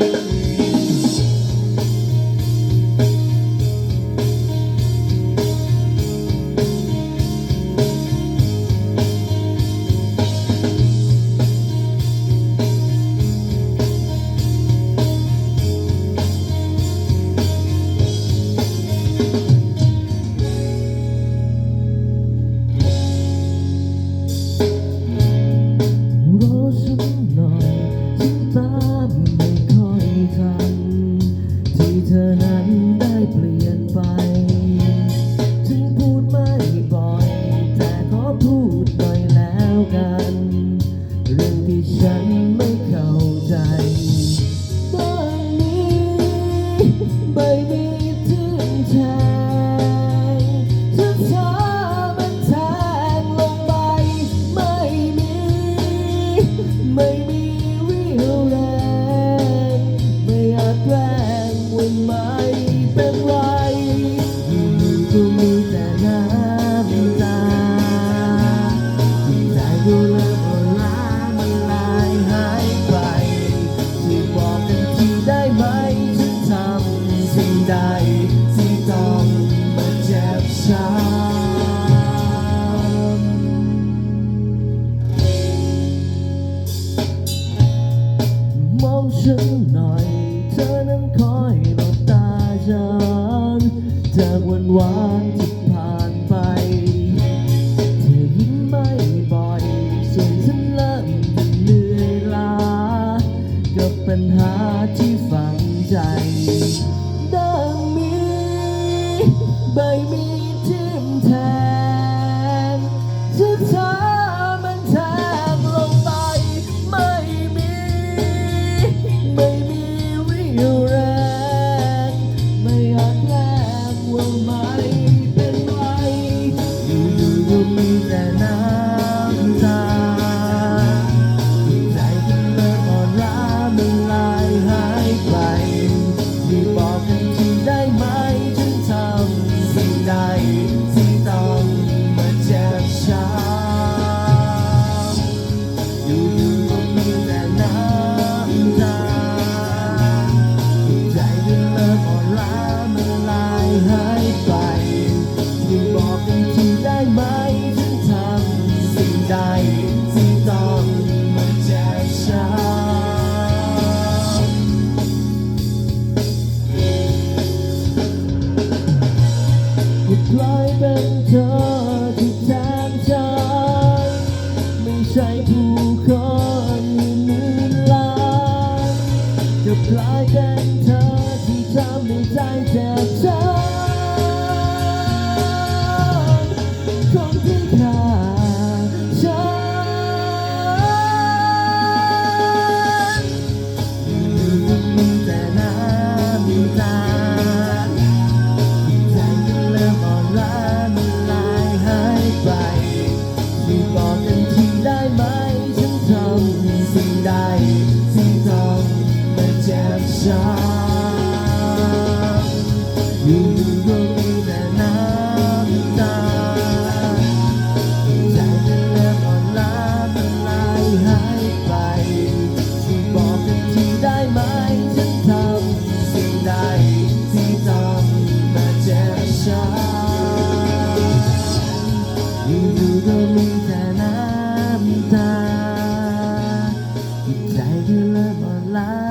you. เป็นไรยู่ๆก็มีแต่น้ำตาจิตใจก็เริ่มอ่อนล้ามันลายหายไปช่วยบอกกันทีได้ไหมฉันทำสิ่งใดที่ต้องมาเจ็บช้ำมองฉันหน่อย ฉันจากวันวานที่ผ่านไป เธอยิ้มไม่บ่อย ส่วนฉันเริ่มเหนื่อยล้ากับปัญหาที่ฝังใจดังมีใบมี 你在意的那么烂。